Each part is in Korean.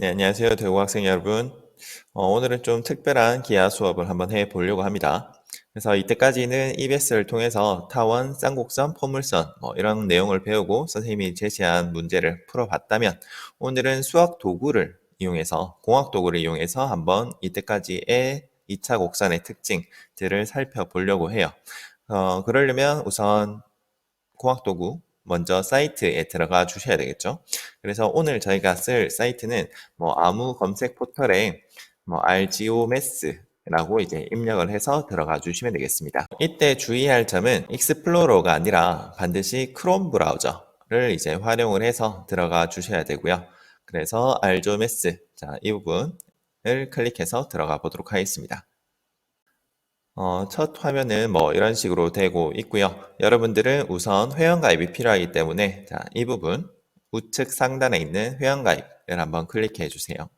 네, 안녕하세요. 대구 학생 여러분. 어, 오늘은 좀 특별한 기하 수업을 한번 해 보려고 합니다. 그래서 이때까지는 EBS를 통해서 타원, 쌍곡선, 포물선 뭐 이런 내용을 배우고 선생님이 제시한 문제를 풀어봤다면 오늘은 수학 도구를 이용해서 공학 도구를 이용해서 한번 이때까지의 2차 곡선의 특징들을 살펴보려고 해요. 어, 그러려면 우선 공학 도구 먼저 사이트에 들어가 주셔야 되겠죠. 그래서 오늘 저희가 쓸 사이트는 뭐 아무 검색 포털에 뭐 rgomath라고 이제 입력을 해서 들어가 주시면 되겠습니다. 이때 주의할 점은 익스플로러가 아니라 반드시 크롬 브라우저를 이제 활용을 해서 들어가 주셔야 되고요. 그래서 rgomath 자, 이 부분을 클릭해서 들어가 보도록 하겠습니다. 어, 첫 화면은 뭐 이런 식으로 되고 있고요. 여러분들은 우선 회원가입이 필요하기 때문에 자, 이 부분 우측 상단에 있는 회원가입을 한번 클릭해 주세요.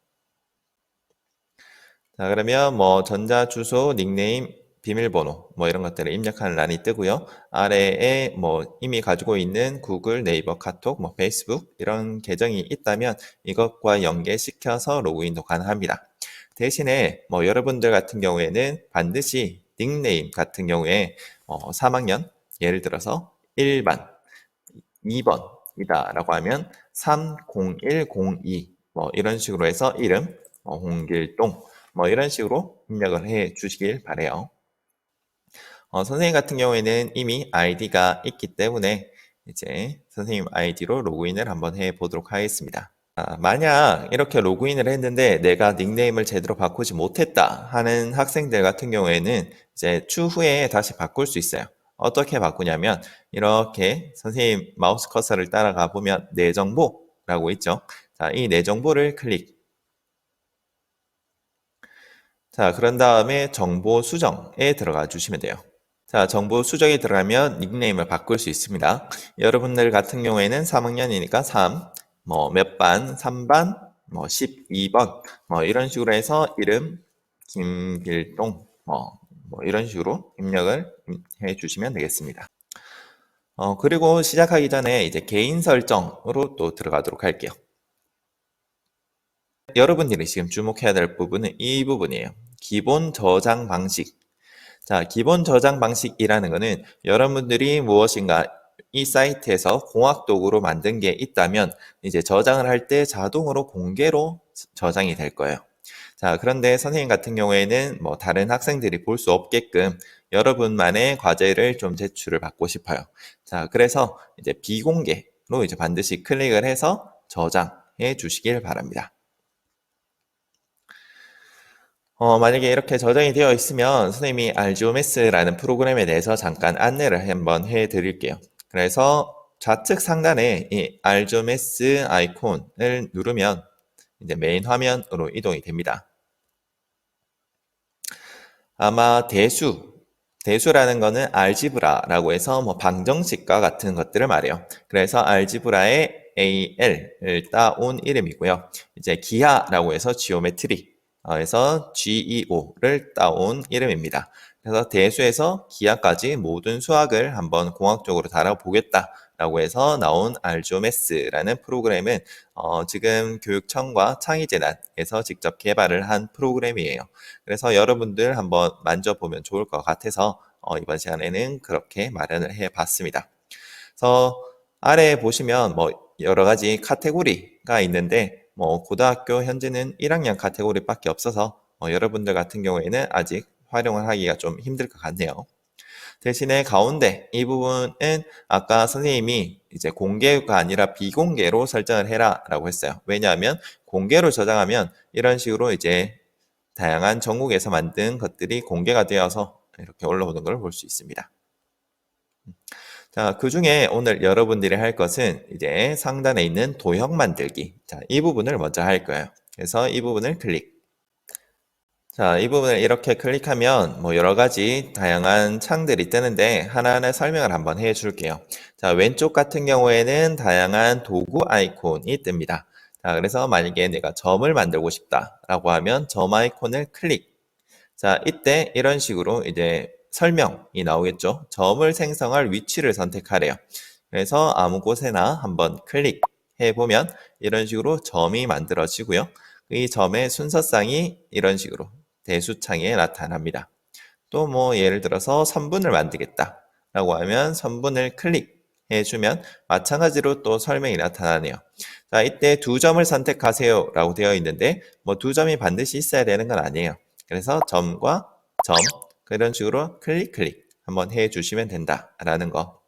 자, 그러면 뭐 전자 주소, 닉네임, 비밀번호 뭐 이런 것들을 입력하는 란이 뜨고요. 아래에 뭐 이미 가지고 있는 구글, 네이버, 카톡, 뭐 페이스북 이런 계정이 있다면 이것과 연계시켜서 로그인도 가능합니다. 대신에 뭐 여러분들 같은 경우에는 반드시 닉네임 같은 경우에 어, 3학년 예를 들어서 1반 2번이다 라고 하면 30102 뭐 이런 식으로 해서 이름 뭐 홍길동 뭐 이런 식으로 입력을 해 주시길 바래요. 어, 선생님 같은 경우에는 이미 아이디가 있기 때문에 이제 선생님 아이디로 로그인을 한번 해 보도록 하겠습니다. 아, 만약 이렇게 로그인을 했는데 내가 닉네임을 제대로 바꾸지 못했다 하는 학생들 같은 경우에는 이제 추후에 다시 바꿀 수 있어요. 어떻게 바꾸냐면 이렇게 선생님 마우스 커서를 따라가 보면 내 정보라고 있죠. 자, 이 내 정보를 클릭. 자, 그런 다음에 정보 수정에 들어가 주시면 돼요. 자, 정보 수정에 들어가면 닉네임을 바꿀 수 있습니다. 여러분들 같은 경우에는 3학년이니까 3, 뭐 몇 반, 3반, 뭐 12번, 뭐 이런 식으로 해서 이름 김길동, 뭐, 뭐 이런 식으로 입력을 해 주시면 되겠습니다. 어, 그리고 시작하기 전에 이제 개인 설정으로 또 들어가도록 할게요. 여러분들이 지금 주목해야 될 부분은 이 부분이에요. 기본 저장 방식. 자, 기본 저장 방식이라는 것은 여러분들이 무엇인가 이 사이트에서 공학 도구로 만든 게 있다면 이제 저장을 할 때 자동으로 공개로 저장이 될 거예요. 자, 그런데 선생님 같은 경우에는 뭐 다른 학생들이 볼 수 없게끔 여러분만의 과제를 좀 제출을 받고 싶어요. 자, 그래서 이제 비공개로 이제 반드시 클릭을 해서 저장해 주시길 바랍니다. 어, 만약에 이렇게 저장이 되어 있으면 선생님이 RGOMS라는 프로그램에 대해서 잠깐 안내를 한번 해 드릴게요. 그래서 좌측 상단에 이 알조메스 아이콘을 누르면 이제 메인 화면으로 이동이 됩니다. 아마 대수, 대수라는 거는 알지브라라고 해서 뭐 방정식과 같은 것들을 말해요. 그래서 알지브라의 AL을 따온 이름이고요. 이제 기하라고 해서 지오메트리에서 GEO를 따온 이름입니다. 그래서 대수에서 기하까지 모든 수학을 한번 공학적으로 다뤄보겠다라고 해서 나온 알조메스라는 프로그램은 어, 지금 교육청과 창의재단에서 직접 개발을 한 프로그램이에요. 그래서 여러분들 한번 만져보면 좋을 것 같아서 어, 이번 시간에는 그렇게 마련을 해봤습니다. 그래서 아래에 보시면 뭐 여러 가지 카테고리가 있는데 뭐 고등학교 현재는 1학년 카테고리밖에 없어서 어, 여러분들 같은 경우에는 아직 활용을 하기가 좀 힘들 것 같네요. 대신에 가운데 이 부분은 아까 선생님이 이제 공개가 아니라 비공개로 설정을 해라 라고 했어요. 왜냐하면 공개로 저장하면 이런 식으로 이제 다양한 전국에서 만든 것들이 공개가 되어서 이렇게 올라오는 걸 볼 수 있습니다. 자, 그 중에 오늘 여러분들이 할 것은 이제 상단에 있는 도형 만들기. 자, 이 부분을 먼저 할 거예요. 그래서 이 부분을 클릭. 자, 이 부분을 이렇게 클릭하면 뭐 여러 가지 다양한 창들이 뜨는데 하나하나 설명을 한번 해 줄게요. 자, 왼쪽 같은 경우에는 다양한 도구 아이콘이 뜹니다. 자, 그래서 만약에 내가 점을 만들고 싶다라고 하면 점 아이콘을 클릭. 자, 이때 이런 식으로 이제 설명이 나오겠죠. 점을 생성할 위치를 선택하래요. 그래서 아무 곳에나 한번 클릭해 보면 이런 식으로 점이 만들어지고요. 이 점의 순서쌍이 이런 식으로 대수창에 나타납니다. 또 뭐 예를 들어서 선분을 만들겠다 라고 하면 선분을 클릭해 주면 마찬가지로 또 설명이 나타나네요. 자, 이때 두 점을 선택하세요 라고 되어 있는데 뭐 두 점이 반드시 있어야 되는 건 아니에요. 그래서 점과 점 그런 식으로 클릭 클릭 한번 해 주시면 된다라는 거.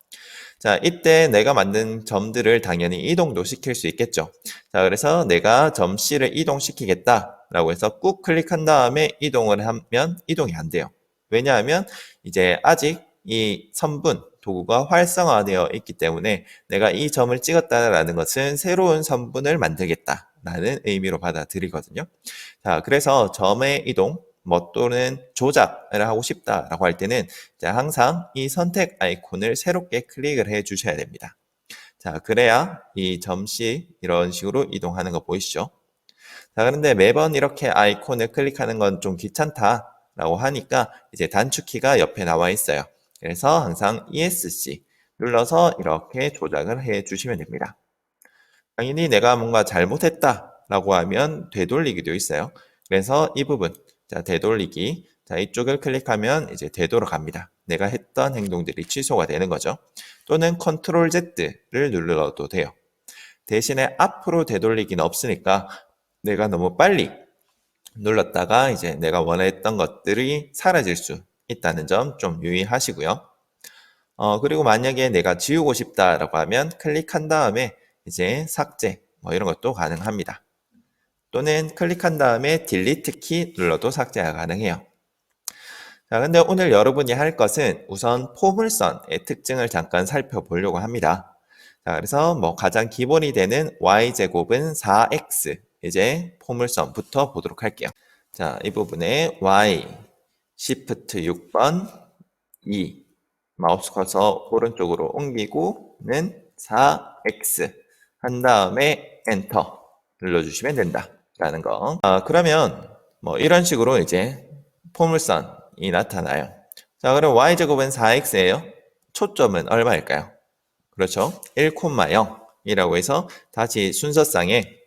자, 이때 내가 만든 점들을 당연히 이동도 시킬 수 있겠죠. 자, 그래서 내가 점 C를 이동시키겠다 라고 해서 꾹 클릭한 다음에 이동을 하면 이동이 안 돼요. 왜냐하면 이제 아직 이 선분 도구가 활성화되어 있기 때문에 내가 이 점을 찍었다라는 것은 새로운 선분을 만들겠다라는 의미로 받아들이거든요. 자, 그래서 점의 이동 뭐 또는 조작을 하고 싶다라고 할 때는 항상 이 선택 아이콘을 새롭게 클릭을 해 주셔야 됩니다. 자, 그래야 이 점씨 이런 식으로 이동하는 거 보이시죠? 자, 그런데 매번 이렇게 아이콘을 클릭하는 건 좀 귀찮다라고 하니까 이제 단축키가 옆에 나와 있어요. 그래서 항상 ESC 눌러서 이렇게 조작을 해 주시면 됩니다. 당연히 내가 뭔가 잘못했다라고 하면 되돌리기도 있어요. 그래서 이 부분 자, 되돌리기. 자, 이쪽을 클릭하면 이제 되돌아갑니다. 내가 했던 행동들이 취소가 되는 거죠. 또는 컨트롤 Z를 눌러도 돼요. 대신에 앞으로 되돌리기는 없으니까 내가 너무 빨리 눌렀다가 이제 내가 원했던 것들이 사라질 수 있다는 점 좀 유의하시고요. 어, 그리고 만약에 내가 지우고 싶다라고 하면 클릭한 다음에 이제 삭제 뭐 이런 것도 가능합니다. 또는 클릭한 다음에 딜리트 키 눌러도 삭제가 가능해요. 자, 근데 오늘 여러분이 할 것은 우선 포물선의 특징을 잠깐 살펴보려고 합니다. 자, 그래서 뭐 가장 기본이 되는 y제곱은 4x 이제 포물선부터 보도록 할게요. 자, 이 부분에 y 시프트 6번 2 마우스 커서 오른쪽으로 옮기고는 4x 한 다음에 엔터 눌러주시면 된다. 라는 거. 아, 그러면 뭐 이런 식으로 이제 포물선이 나타나요. 자, 그럼 y제곱은 4x예요. 초점은 얼마일까요? 그렇죠. 1,0이라고 해서 다시 순서상에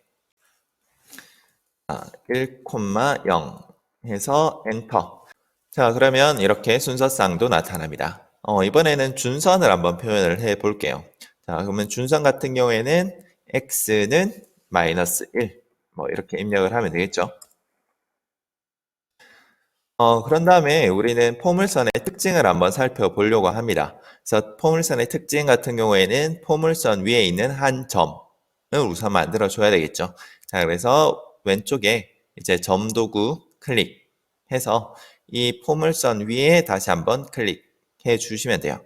1,0 아, 해서 엔터. 자, 그러면 이렇게 순서상도 나타납니다. 어, 이번에는 준선을 한번 표현을 해 볼게요. 자, 그러면 준선 같은 경우에는 x는 마이너스 1, 뭐 이렇게 입력을 하면 되겠죠. 어, 그런 다음에 우리는 포물선의 특징을 한번 살펴보려고 합니다. 그래서 포물선의 특징 같은 경우에는 포물선 위에 있는 한 점을 우선 만들어 줘야 되겠죠. 자, 그래서 왼쪽에 이제 점 도구 클릭해서 이 포물선 위에 다시 한번 클릭해 주시면 돼요.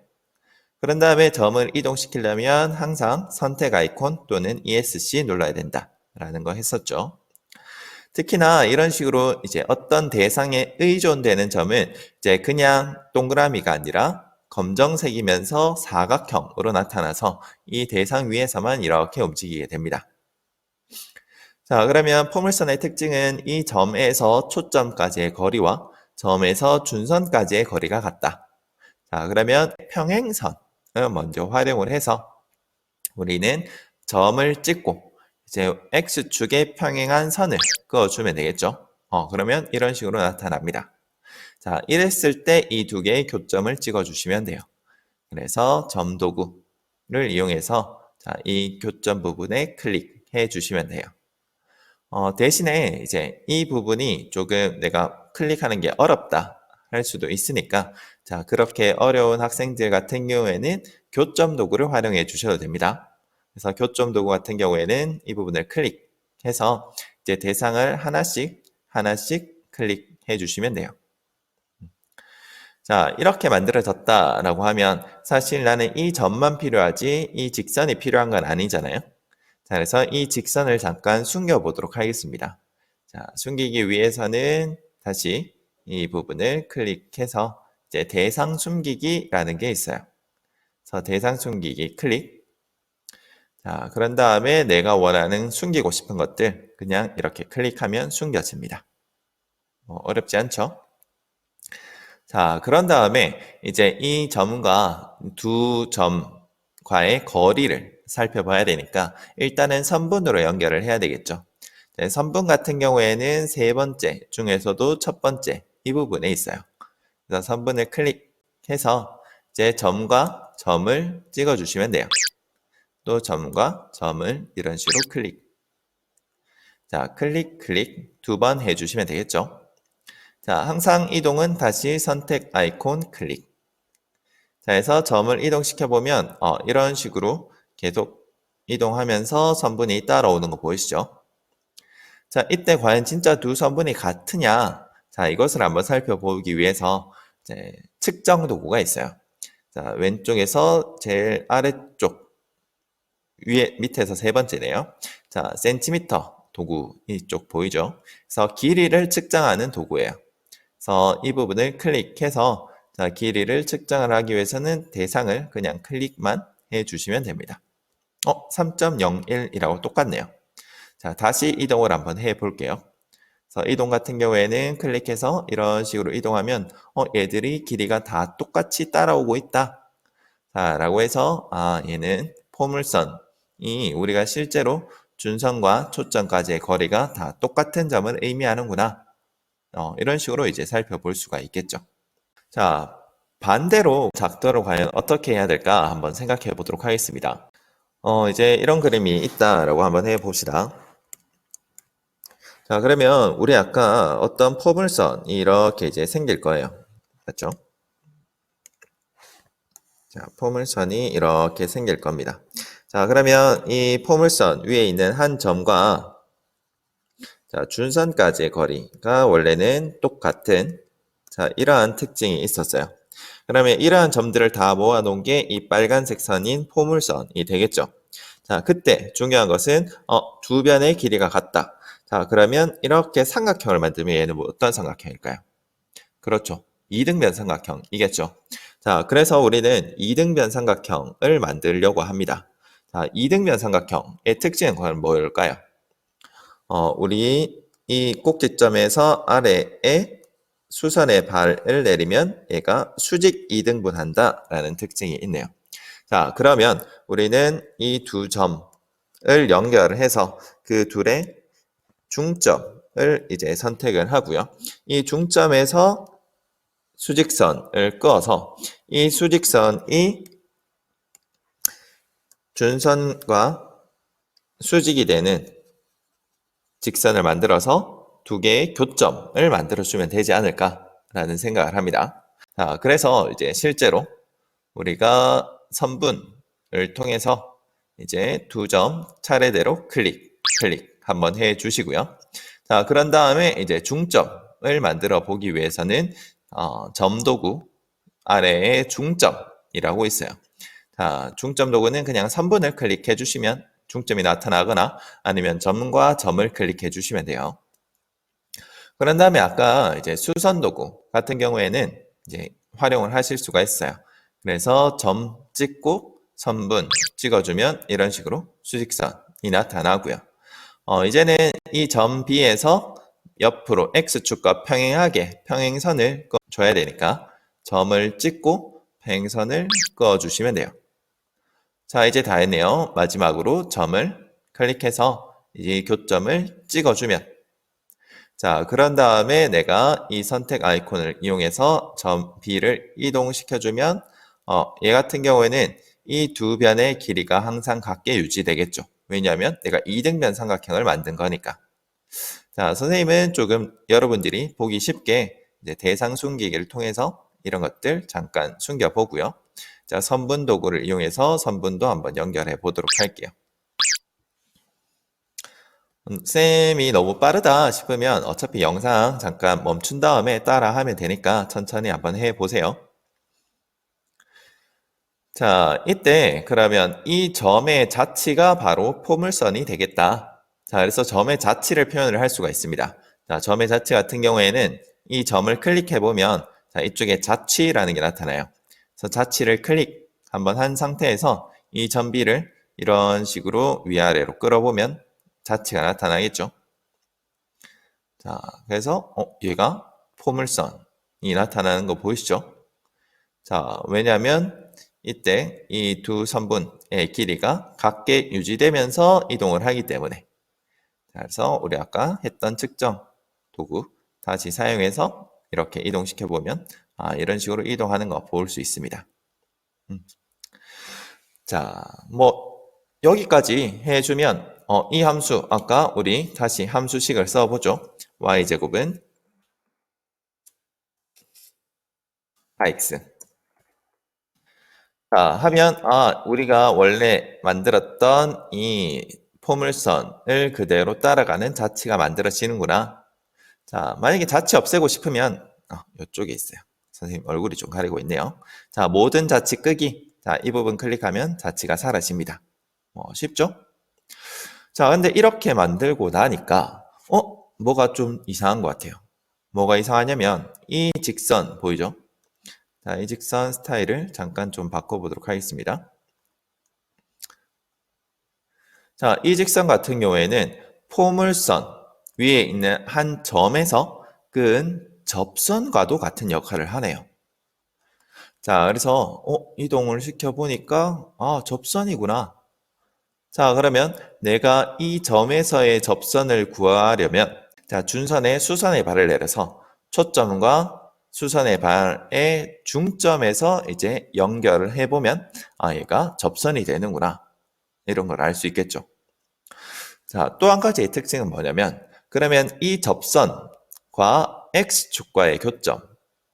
그런 다음에 점을 이동시키려면 항상 선택 아이콘 또는 ESC 눌러야 된다. 라는 거 했었죠. 특히나 이런 식으로 이제 어떤 대상에 의존되는 점은 이제 그냥 동그라미가 아니라 검정색이면서 사각형으로 나타나서 이 대상 위에서만 이렇게 움직이게 됩니다. 자, 그러면 포물선의 특징은 이 점에서 초점까지의 거리와 점에서 준선까지의 거리가 같다. 자, 그러면 평행선을 먼저 활용을 해서 우리는 점을 찍고 이제 x축에 평행한 선을 그어주면 되겠죠. 어, 그러면 이런 식으로 나타납니다. 자, 이랬을 때 이 두 개의 교점을 찍어주시면 돼요. 그래서 점도구를 이용해서 자, 이 교점 부분에 클릭해 주시면 돼요. 어, 대신에 이제 이 부분이 조금 내가 클릭하는 게 어렵다 할 수도 있으니까 자, 그렇게 어려운 학생들 같은 경우에는 교점 도구를 활용해 주셔도 됩니다. 그래서 교점 도구 같은 경우에는 이 부분을 클릭해서 이제 대상을 하나씩 하나씩 클릭해 주시면 돼요. 자, 이렇게 만들어졌다라고 하면 사실 나는 이 점만 필요하지 이 직선이 필요한 건 아니잖아요. 자, 그래서 이 직선을 잠깐 숨겨 보도록 하겠습니다. 자, 숨기기 위해서는 다시 이 부분을 클릭해서 이제 대상 숨기기라는 게 있어요. 그래서 대상 숨기기 클릭 자, 그런 다음에 내가 원하는 숨기고 싶은 것들 그냥 이렇게 클릭하면 숨겨집니다. 뭐 어렵지 않죠? 자, 그런 다음에 이제 이 점과 두 점과의 거리를 살펴봐야 되니까 일단은 선분으로 연결을 해야 되겠죠. 이제 선분 같은 경우에는 세 번째 중에서도 첫 번째 이 부분에 있어요. 그래서 선분을 클릭해서 이제 점과 점을 찍어 주시면 돼요. 또 점과 점을 이런 식으로 클릭. 자, 클릭, 클릭 두 번 해주시면 되겠죠. 자, 항상 이동은 다시 선택 아이콘 클릭. 자, 해서 점을 이동시켜 보면 어, 이런 식으로 계속 이동하면서 선분이 따라오는 거 보이시죠? 자, 이때 과연 진짜 두 선분이 같으냐? 자, 이것을 한번 살펴보기 위해서 이제 측정 도구가 있어요. 자, 왼쪽에서 제일 아래쪽 위에 밑에서 세 번째네요. 자, 센티미터 도구 이쪽 보이죠? 그래서 길이를 측정하는 도구예요. 그래서 이 부분을 클릭해서 자, 길이를 측정을 하기 위해서는 대상을 그냥 클릭만 해 주시면 됩니다. 어, 3.01이라고 똑같네요. 자, 다시 이동을 한번 해 볼게요. 그래서 이동 같은 경우에는 클릭해서 이런 식으로 이동하면 어, 얘들이 길이가 다 똑같이 따라오고 있다. 자, 라고 해서 아, 얘는 포물선이 우리가 실제로 준선과 초점까지의 거리가 다 똑같은 점을 의미하는구나. 어, 이런 식으로 이제 살펴볼 수가 있겠죠. 자, 반대로 작도를 과연 어떻게 해야 될까 한번 생각해 보도록 하겠습니다. 어, 이제 이런 그림이 있다라고 한번 해 봅시다. 자, 그러면 우리 아까 어떤 포물선이 이렇게 이제 생길 거예요. 맞죠? 자, 포물선이 이렇게 생길 겁니다. 자, 그러면 이 포물선 위에 있는 한 점과 자, 준선까지의 거리가 원래는 똑같은 자, 이러한 특징이 있었어요. 그러면 이러한 점들을 다 모아놓은 게 이 빨간색 선인 포물선이 되겠죠. 자, 그때 중요한 것은 어, 두 변의 길이가 같다. 자, 그러면 이렇게 삼각형을 만들면 얘는 뭐 어떤 삼각형일까요? 그렇죠. 이등변 삼각형이겠죠. 자, 그래서 우리는 이등변 삼각형을 만들려고 합니다. 자, 이등변 삼각형의 특징은 과연 뭘까요? 어, 우리 이 꼭지점에서 아래에 수선의 발을 내리면 얘가 수직 이등분한다 라는 특징이 있네요. 자, 그러면 우리는 이 두 점을 연결해서 그 둘의 중점을 이제 선택을 하고요. 이 중점에서 수직선을 끄어서 이 수직선이 준선과 수직이 되는 직선을 만들어서 두 개의 교점을 만들어주면 되지 않을까라는 생각을 합니다. 자, 그래서 이제 실제로 우리가 선분을 통해서 이제 두 점 차례대로 클릭, 클릭 한번 해 주시고요. 자, 그런 다음에 이제 중점을 만들어 보기 위해서는 어, 점도구 아래에 중점이라고 있어요. 자, 중점 도구는 그냥 선분을 클릭해 주시면 중점이 나타나거나 아니면 점과 점을 클릭해 주시면 돼요. 그런 다음에 아까 이제 수선 도구 같은 경우에는 이제 활용을 하실 수가 있어요. 그래서 점 찍고 선분 찍어주면 이런 식으로 수직선이 나타나고요. 어, 이제는 이 점 B에서 옆으로 X축과 평행하게 평행선을 줘야 되니까 점을 찍고 평행선을 그어주시면 돼요. 자, 이제 다 했네요. 마지막으로 점을 클릭해서 이 교점을 찍어주면 자, 그런 다음에 내가 이 선택 아이콘을 이용해서 점 B를 이동시켜주면 어, 얘 같은 경우에는 이 두 변의 길이가 항상 같게 유지되겠죠. 왜냐하면 내가 이등변 삼각형을 만든 거니까. 자, 선생님은 조금 여러분들이 보기 쉽게 대상 숨기기를 통해서 이런 것들 잠깐 숨겨보고요. 자, 선분 도구를 이용해서 선분도 한번 연결해 보도록 할게요. 음, 쌤이 너무 빠르다 싶으면 어차피 영상 잠깐 멈춘 다음에 따라 하면 되니까 천천히 한번 해 보세요. 자, 이때 그러면 이 점의 자치가 바로 포물선이 되겠다. 자, 그래서 점의 자치를 표현을 할 수가 있습니다. 자, 점의 자치 같은 경우에는 이 점을 클릭해 보면 자, 이쪽에 자치라는 게 나타나요. 그래서 자치를 클릭 한번 한 상태에서 이 점비를 이런 식으로 위아래로 끌어보면 자치가 나타나겠죠. 자, 그래서 어, 얘가 포물선이 나타나는 거 보이시죠? 자, 왜냐하면 이때 이 두 선분의 길이가 같게 유지되면서 이동을 하기 때문에 자, 그래서 우리 아까 했던 측정 도구 다시 사용해서 이렇게 이동시켜 보면 아, 이런 식으로 이동하는 거 볼 수 있습니다. 음. 자, 뭐 여기까지 해주면 어, 이 함수 아까 우리 다시 함수식을 써보죠. y제곱은 4x 자, 하면 아, 우리가 원래 만들었던 이 포물선을 그대로 따라가는 자치가 만들어지는구나. 자, 만약에 자치 없애고 싶으면 아, 이쪽에 있어요. 선생님 얼굴이 좀 가리고 있네요. 자, 모든 자치 끄기. 자, 이 부분 클릭하면 자치가 사라집니다. 뭐 쉽죠? 자, 근데 이렇게 만들고 나니까 어? 뭐가 좀 이상한 것 같아요. 뭐가 이상하냐면 이 직선 보이죠? 자, 이 직선 스타일을 잠깐 좀 바꿔보도록 하겠습니다. 자, 이 직선 같은 경우에는 포물선 위에 있는 한 점에서 끈 접선과도 같은 역할을 하네요. 자, 그래서 어, 이동을 시켜보니까 아, 접선이구나. 자, 그러면 내가 이 점에서의 접선을 구하려면 자, 준선에 수선의 발을 내려서 초점과 수선의 발의 중점에서 이제 연결을 해보면 아 얘가 접선이 되는구나 이런 걸 알 수 있겠죠. 자, 또 한 가지의 특징은 뭐냐면 그러면 이 접선과 x축과의 교점을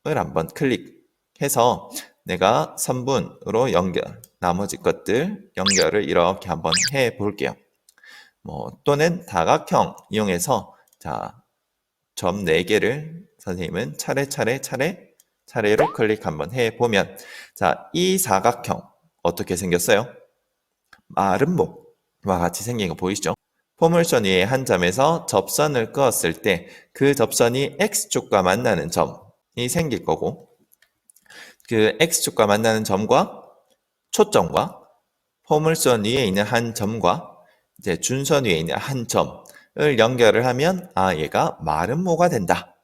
한번 클릭해서 내가 선분으로 연결 나머지 것들 연결을 이렇게 한번 해 볼게요. 뭐 또는 다각형 이용해서 자, 점 4개를 선생님은 차례차례 차례 차례로 클릭 한번 해 보면 자, 이 사각형 어떻게 생겼어요? 마른 목과 같이 생긴 거 보이시죠? 포물선 위에 한 점에서 접선을 그었을 때 그 접선이 X축과 만나는 점이 생길 거고 그 X축과 만나는 점과 초점과 포물선 위에 있는 한 점과 이제 준선 위에 있는 한 점을 연결을 하면 아 얘가 마른 모가 된다.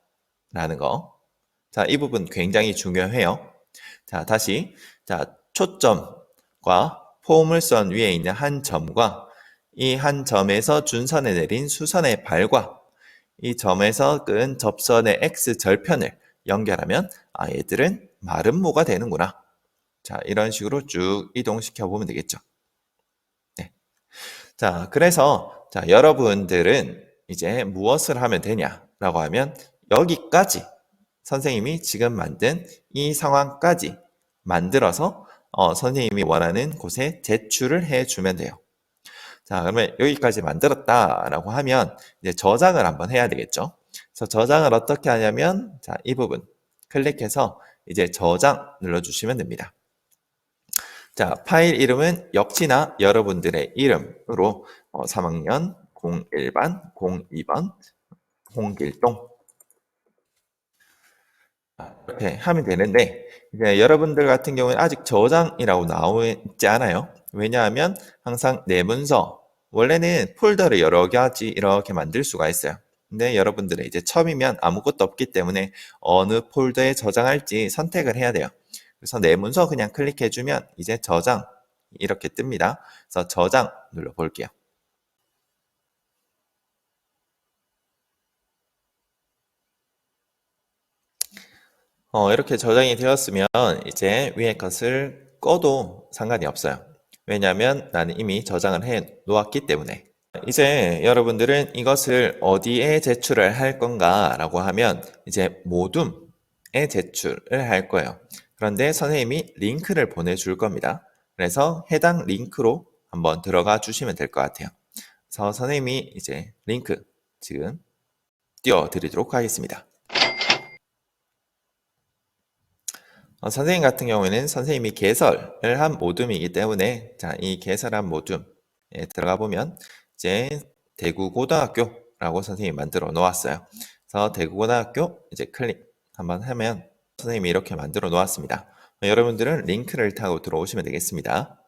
라는 거. 자, 이 부분 굉장히 중요해요. 자, 다시. 자, 초점과 포물선 위에 있는 한 점과 이 한 점에서 준선에 내린 수선의 발과 이 점에서 끈 접선의 x 절편을 연결하면 아, 얘들은 마름모가 되는구나. 자, 이런 식으로 쭉 이동시켜 보면 되겠죠. 네. 자, 그래서 자, 여러분들은 이제 무엇을 하면 되냐라고 하면 여기까지 선생님이 지금 만든 이 상황까지 만들어서 어, 선생님이 원하는 곳에 제출을 해 주면 돼요. 자, 그러면 여기까지 만들었다라고 하면 이제 저장을 한번 해야 되겠죠. 그래서 저장을 어떻게 하냐면 자, 이 부분 클릭해서 이제 저장 눌러 주시면 됩니다. 자, 파일 이름은 역시나 여러분들의 이름으로 어, 3학년 01반 02번 홍길동 이렇게 하면 되는데 이제 여러분들 같은 경우는 아직 저장이라고 나오지 않아요. 왜냐하면 항상 내 문서 원래는 폴더를 여러 가지 이렇게 만들 수가 있어요. 근데 여러분들은 이제 처음이면 아무것도 없기 때문에 어느 폴더에 저장할지 선택을 해야 돼요. 그래서 내 문서 그냥 클릭해주면 이제 저장 이렇게 뜹니다. 그래서 저장 눌러 볼게요. 어, 이렇게 저장이 되었으면 이제 위에 것을 꺼도 상관이 없어요. 왜냐하면 나는 이미 저장을 해 놓았기 때문에. 이제 여러분들은 이것을 어디에 제출을 할 건가 라고 하면 이제 모둠에 제출을 할 거예요. 그런데 선생님이 링크를 보내줄 겁니다. 그래서 해당 링크로 한번 들어가 주시면 될 것 같아요. 그래서 선생님이 이제 링크 지금 띄워드리도록 하겠습니다. 어, 선생님 같은 경우에는 선생님이 개설을 한 모둠이기 때문에 자, 이 개설한 모둠에 들어가 보면 이제 대구고등학교라고 선생님이 만들어 놓았어요. 그래서 대구고등학교 이제 클릭 한번 하면 선생님이 이렇게 만들어 놓았습니다. 어, 여러분들은 링크를 타고 들어오시면 되겠습니다.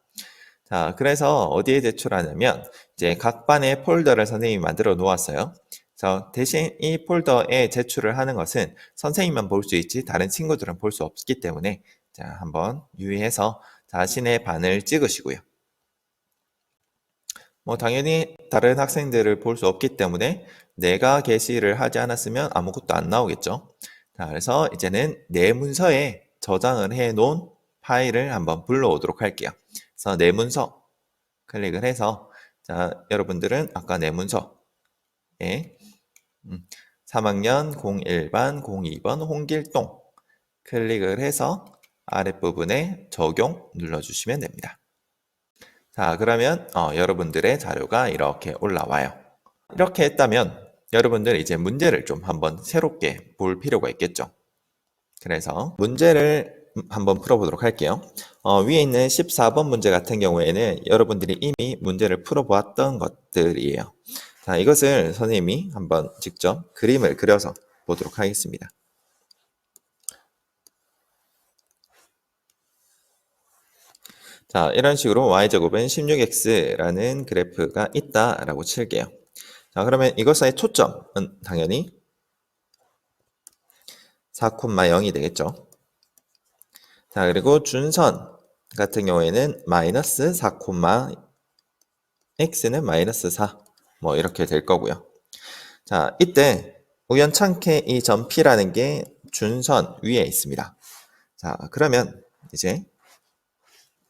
자, 그래서 어디에 제출하냐면 이제 각 반의 폴더를 선생님이 만들어 놓았어요. 자, 대신 이 폴더에 제출을 하는 것은 선생님만 볼 수 있지 다른 친구들은 볼 수 없기 때문에 자, 한번 유의해서 자신의 반을 찍으시고요. 뭐 당연히 다른 학생들을 볼 수 없기 때문에 내가 게시를 하지 않았으면 아무것도 안 나오겠죠. 자, 그래서 이제는 내 문서에 저장을 해 놓은 파일을 한번 불러오도록 할게요. 그래서 내 문서 클릭을 해서 자, 여러분들은 아까 내 문서에 음, 3학년 01반 02번 홍길동 클릭을 해서 아랫부분에 적용 눌러주시면 됩니다. 자, 그러면 어, 여러분들의 자료가 이렇게 올라와요. 이렇게 했다면 여러분들 이제 문제를 좀 한번 새롭게 볼 필요가 있겠죠. 그래서 문제를 한번 풀어보도록 할게요. 어, 위에 있는 14번 문제 같은 경우에는 여러분들이 이미 문제를 풀어보았던 것들이에요. 자, 이것을 선생님이 한번 직접 그림을 그려서 보도록 하겠습니다. 자, 이런 식으로 y제곱은 16x라는 그래프가 있다라고 칠게요. 자, 그러면 이것의 초점은 당연히 4,0이 되겠죠. 자, 그리고 준선 같은 경우에는 마이너스 4, x는 마이너스 4. 뭐 이렇게 될 거고요. 자, 이때 우연찮게 이 점 P라는 게 준선 위에 있습니다. 자, 그러면 이제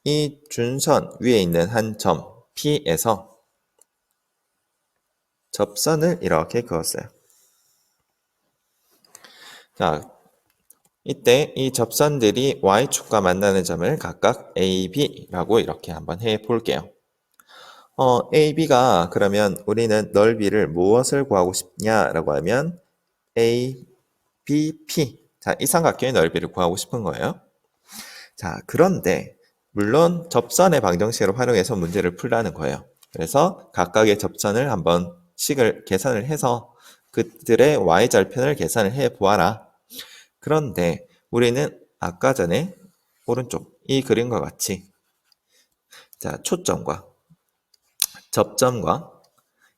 이 준선 위에 있는 한 점 P에서 접선을 이렇게 그었어요. 자, 이때 이 접선들이 Y축과 만나는 점을 각각 A, B라고 이렇게 한번 해 볼게요. 어, A, B가 그러면 우리는 넓이를 무엇을 구하고 싶냐라고 하면 A, B, P. 자, 이 삼각형의 넓이를 구하고 싶은 거예요. 자, 그런데 물론 접선의 방정식을 활용해서 문제를 풀라는 거예요. 그래서 각각의 접선을 한번 식을 계산을 해서 그들의 y절편을 계산을 해 보아라. 그런데 우리는 아까 전에 오른쪽 이 그림과 같이 자 초점과 접점과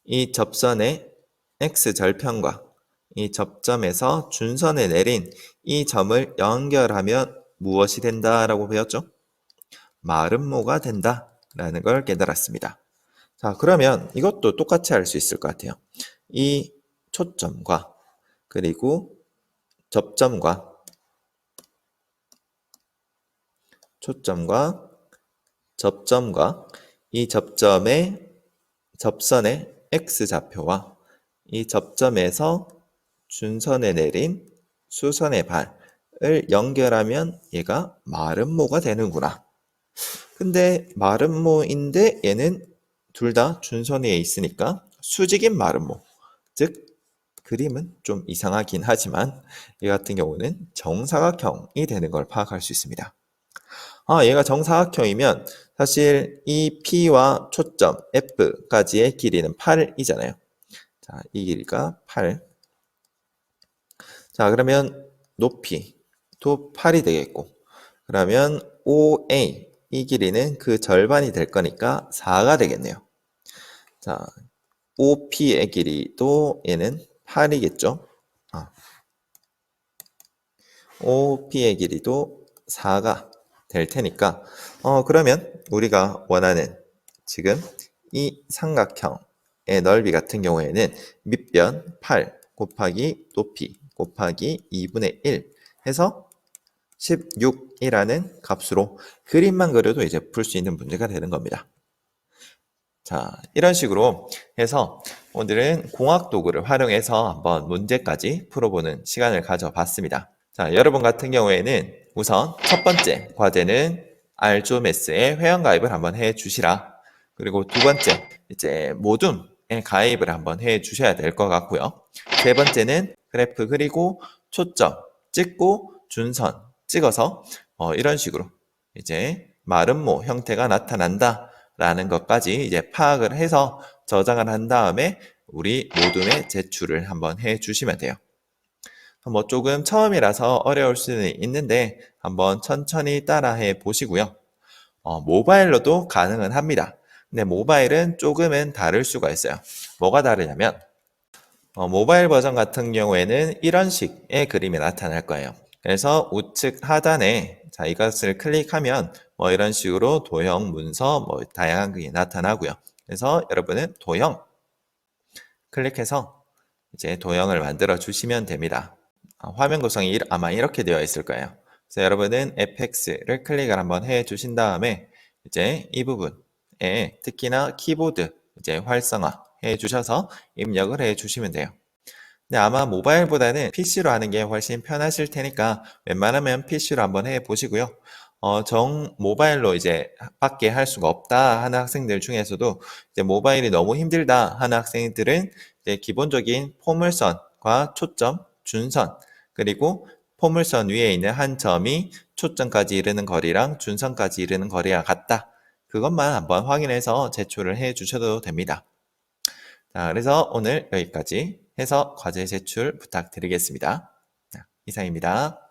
이 접선의 x절편과 이 접점에서 준선에 내린 이 점을 연결하면 무엇이 된다라고 배웠죠? 마름모가 된다라는 걸 깨달았습니다. 자, 그러면 이것도 똑같이 할수 있을 것 같아요. 이 초점과 그리고 접점과 초점과 접점과 이 접점의 접선의 x좌표와 이 접점에서 준선에 내린 수선의 발을 연결하면 얘가 마름모가 되는구나. 근데 마름모인데 얘는 둘 다 준선위에 있으니까 수직인 마름모. 즉 그림은 좀 이상하긴 하지만 이 같은 경우는 정사각형이 되는 걸 파악할 수 있습니다. 아, 얘가 정사각형이면 사실 이 P와 초점 F까지의 길이는 8이잖아요. 자, 이 길이가 8. 자, 그러면 높이도 8이 되겠고 그러면 OA 이 길이는 그 절반이 될 거니까 4가 되겠네요. 자, OP의 길이도 얘는 8이겠죠. 아. OP의 길이도 4가 될 테니까 어 그러면 우리가 원하는 지금 이 삼각형의 넓이 같은 경우에는 밑변 8 곱하기 높이 곱하기 2분의 1 해서 16이라는 값으로 그림만 그려도 이제 풀 수 있는 문제가 되는 겁니다. 자, 이런 식으로 해서 오늘은 공학 도구를 활용해서 한번 문제까지 풀어보는 시간을 가져봤습니다. 자, 여러분 같은 경우에는 우선 첫 번째 과제는 알조메스의 회원가입을 한번 해 주시라. 그리고 두 번째, 이제 모둠에 가입을 한번 해 주셔야 될 것 같고요. 세 번째는 그래프 그리고 초점 찍고 준선 찍어서 어, 이런 식으로 이제 마름모 형태가 나타난다 라는 것까지 이제 파악을 해서 저장을 한 다음에 우리 모둠에 제출을 한번 해 주시면 돼요. 뭐 조금 처음이라서 어려울 수는 있는데 한번 천천히 따라해 보시고요. 어, 모바일로도 가능은 합니다. 근데 모바일은 조금은 다를 수가 있어요. 뭐가 다르냐면 어, 모바일 버전 같은 경우에는 이런 식의 그림이 나타날 거예요. 그래서 우측 하단에 자 이것을 클릭하면 뭐 이런 식으로 도형, 문서 뭐 다양한 게 나타나고요. 그래서 여러분은 도형 클릭해서 이제 도형을 만들어 주시면 됩니다. 아, 화면 구성이 일- 아마 이렇게 되어 있을 거예요. 그래서 여러분은 fx를 클릭을 한번 해 주신 다음에 이제 이 부분에 특히나 키보드 이제 활성화 해 주셔서 입력을 해 주시면 돼요. 근데 아마 모바일보다는 PC로 하는 게 훨씬 편하실 테니까 웬만하면 PC로 한번 해 보시고요. 어, 정 모바일로 이제 밖에 할 수가 없다 하는 학생들 중에서도 이제 모바일이 너무 힘들다 하는 학생들은 이제 기본적인 포물선과 초점, 준선, 그리고 포물선 위에 있는 한 점이 초점까지 이르는 거리랑 준선까지 이르는 거리가 같다. 그것만 한번 확인해서 제출을 해 주셔도 됩니다. 자, 그래서 오늘 여기까지 해서 과제 제출 부탁드리겠습니다. 자, 이상입니다.